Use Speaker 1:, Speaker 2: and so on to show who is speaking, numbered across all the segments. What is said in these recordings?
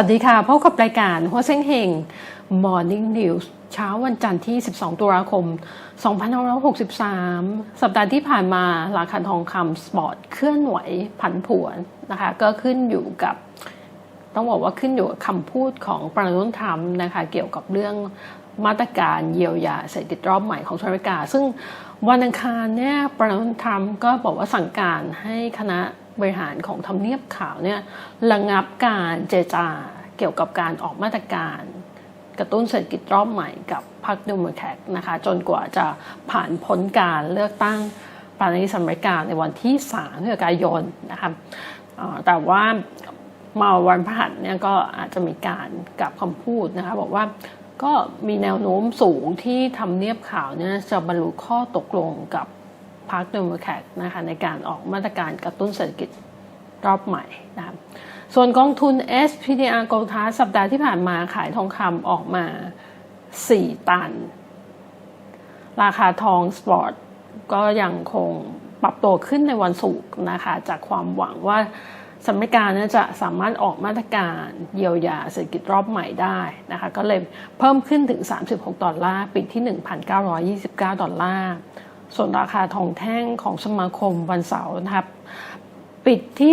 Speaker 1: สวัสดีค่ะ พบกับรายการหัวเส้งเฮง Morning News เช้าวันจันทร์ที่ 12 ตุลาคม 2563 สัปดาห์ที่ผ่านมาราคาทองคำสปอร์ตเคลื่อนไหวผันผวนนะคะ ก็ขึ้นอยู่กับ ต้องบอกว่าขึ้นอยู่กับคำพูดของประธานาธิบดีทรัมนะคะ เกี่ยวกับเรื่องมาตรการเยียวยาเศรษฐกิจรอบใหม่ของสหรัฐอเมริกา ซึ่งวันอังคารเนี่ยประธานาธิบดีทรัมก็บอกว่าสั่งการให้คณะ บริหารของทำเนียบขาวเนี่ยระงับการเจรจาเกี่ยวกับการออกมาตรการกระตุ้นเศรษฐกิจรอบใหม่กับพรรคเดโมแครตนะคะ จนกว่าจะผ่านพ้นการเลือกตั้งประธานาธิบดีอเมริกาในวันที่3พฤศจิกายนนะคะแต่ว่ามาวันพฤหัสเนี่ยก็อาจจะมีการกลับคำพูดนะคะ บอกว่าก็มีแนวโน้มสูงที่ทำเนียบข่าวเนี่ยจะบรรลุข้อตกลงกับ พรรคเดโมแครตนะคะในการออกมาตรการกระตุ้นเศรษฐกิจรอบใหม่นะคะส่วนกองทุน SPDR Gold Trust สัปดาห์ที่ผ่านมาขายทองคำออกมา 4 ตัน ราคาทองสปอร์ตก็ยังคงปรับตัวขึ้นในวันศุกร์นะคะจากความหวังว่าสหรัฐอเมริกาเนี่ยจะสามารถออกมาตรการเยียวยาเศรษฐกิจรอบใหม่ได้นะคะก็เลยเพิ่มขึ้นถึง 36 ดอลลาร์ปิดที่ 1,929 ดอลลาร์ ส่วนราคาทองแท่งของสมาคมวันเสาร์นะครับ ปิดที่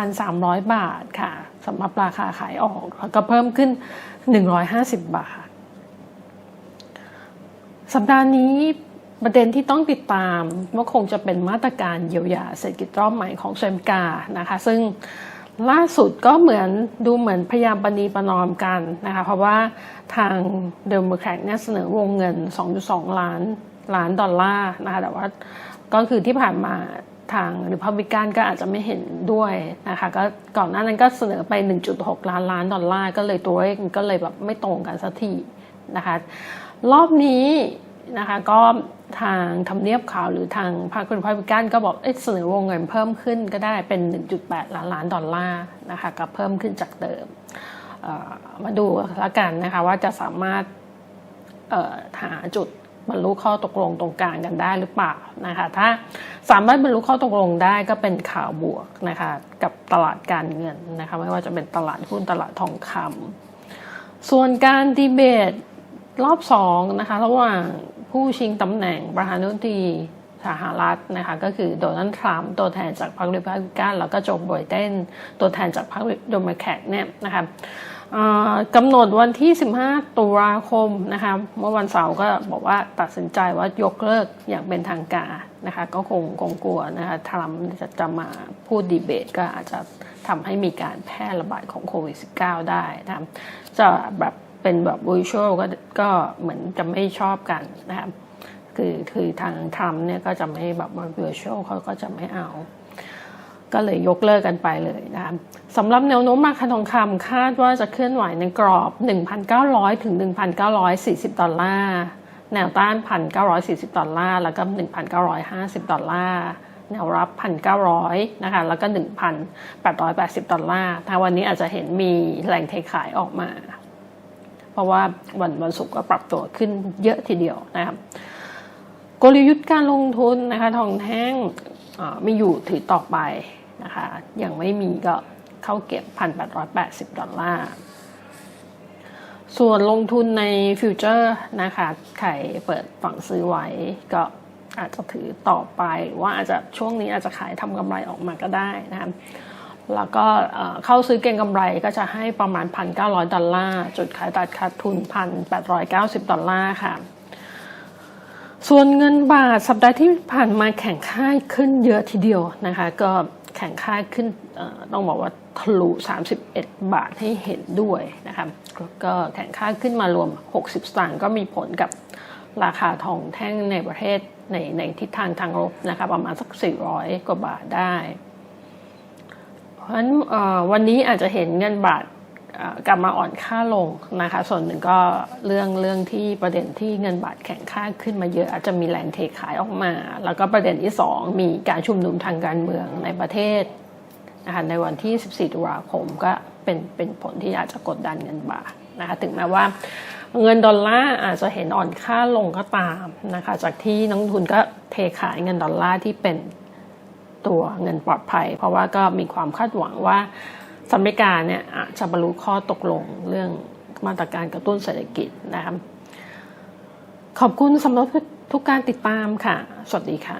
Speaker 1: 28,300 บาทค่ะสำหรับราคาขายออก แล้วก็เพิ่มขึ้น 150 บาท สัปดาห์นี้ประเด็นที่ต้องติดตามว่าคงจะเป็นมาตรการเยียวยาเศรษฐกิจรอบใหม่ของเซมกานะคะ ซึ่งล่าสุดก็เหมือนดูเหมือนพยายามปณีประนอมกันนะคะ เพราะว่าทางเดโมแครตเนี่ยเสนอวงเงิน 2.2 ล้าน ล้านดอลลาร์นะคะแต่ว่าก็คือที่ผ่านมาทางริพับลิกันก็อาจจะไม่เห็นด้วยนะคะก็ก่อนหน้านั้นก็เสนอไป 1.6 ล้านล้านดอลลาร์ก็เลยตัวเลขก็เลยแบบไม่ตรงกันสักทีนะคะรอบนี้นะคะก็ทางทำเนียบข่าวหรือทางพรรคริพับลิกันก็บอกเอเสนอวงเงินเพิ่มขึ้นก็ได้เป็น 1.8 ล้านล้านดอลลาร์นะคะก็เพิ่มขึ้นจากเดิมมาดูแล้วกันนะคะว่าจะสามารถหาจุด บรรลุข้อตกลงตรงกลางกันได้หรือเปล่านะคะถ้าสามารถบรรลุข้อตกลงได้ก็เป็นข่าวบวกนะคะกับตลาดการเงินนะคะไม่ว่าจะเป็นตลาดหุ้นตลาดทองคำส่วนการดีเบตรอบสองนะคะระหว่างผู้ชิงตำแหน่งประธานาธิบดีสหรัฐนะคะก็คือโดนัลด์ทรัมป์ตัวแทนจากพรรครีพับลิกันแล้วก็โจไบเดนตัวแทนจากพรรคโดมแครตเนี่ยนะคะ กำหนดวันที่ 15 ตุลาคมนะคะเมื่อวันเสาร์ก็บอกว่าตัดสินใจว่ายกเลิกอย่างเป็นทางการนะคะก็คงคงกลัวนะคะทรัมป์จะจะมาพูดดีเบต ก็อาจจะทำให้มีการแพร่ระบาดของโควิด -19 ได้นะะจะแบบเป็นแบบวิชวลก็ก็เหมือนจะไม่ชอบกันนะครับคือคือทางทรัมป์เนี่ยก็จะไม่แบบวิชวลเขาก็จะไม่เอา ก็เลยยกเลิกกันไปเลยนะครับสำหรับแนวโน้มราคาทองคำคาดว่าจะเคลื่อนไหวในกรอบ 1,900 ถึง 1,940 ดอลลาร์ แนวต้าน 1,940 ดอลลาร์ แล้วก็ 1,950 ดอลลาร์ แนวรับ 1,900 นะคะ แล้วก็ 1,880 ดอลลาร์ ถ้าวันนี้อาจจะเห็นมีแหล่งเทขายออกมา เพราะว่าวันวันศุกร์ก็ปรับตัวขึ้นเยอะทีเดียวนะครับกลยุทธ์การลงทุนนะคะทองแท่งมีอยู่ถือต่อไป นะคะ ยังไม่มีก็เข้าเก็บ 1,880 ดอลลาร์ส่วนลงทุนในฟิวเจอร์นะคะใครเปิดฝั่งซื้อไว้ก็อาจจะถือต่อไปหรือว่าอาจจะช่วงนี้อาจจะขายทำกำไรออกมาก็ได้นะคะแล้วก็เข้าซื้อเก็งกำไรก็จะให้ประมาณ 1,900 ดอลลาร์ จุดขายตัดขาดทุน 1,890 ดอลลาร์ค่ะ ส่วนเงินบาทสัปดาห์ที่ผ่านมาแข่งค่ายขึ้นเยอะทีเดียวนะคะ ก็ ข่งค่าขึ้นต้องบอกว่าทะลุ 31 บาทให้เห็นด้วยนะคะก็ก็แข่งค่าขึ้นมารวม 60 สตางค์ก็มีผลกับราคาทองแท่งในประเทศในในทิศทางทางลบนะคะประมาณสัก 400 กว่าบาทได้ เพราะฉะนั้นวันนี้อาจจะเห็นเงินบาท กลับมาอ่อนค่าลงนะคะ ส่วนหนึ่งก็เรื่องเรื่องที่ประเด็นที่เงินบาทแข็งค่าขึ้นมาเยอะอาจจะมีแรงเทขายออกมา แล้วก็ประเด็นที่สองมีการชุมนุมทางการเมืองในประเทศนะคะในวันที่ 14 ตุลาคมก็เป็นเป็นผลที่อาจจะกดดันเงินบาทนะคะถึงแม้ว่าเงินดอลลาร์อาจจะเห็นอ่อนค่าลงก็ตามนะคะ จากที่นักทุนก็เทขายเงินดอลลาร์ที่เป็นตัวเงินปลอดภัย เพราะว่าก็มีความคาดหวังว่า สหรัฐอเมริกาเนี่ยจจะบรรลุข้อตกลงเรื่องมาตรการกระตุ้นเศรษฐกิจนะคะขอบคุณสำหรับทุกการติดตามค่ะ สวัสดีค่ะ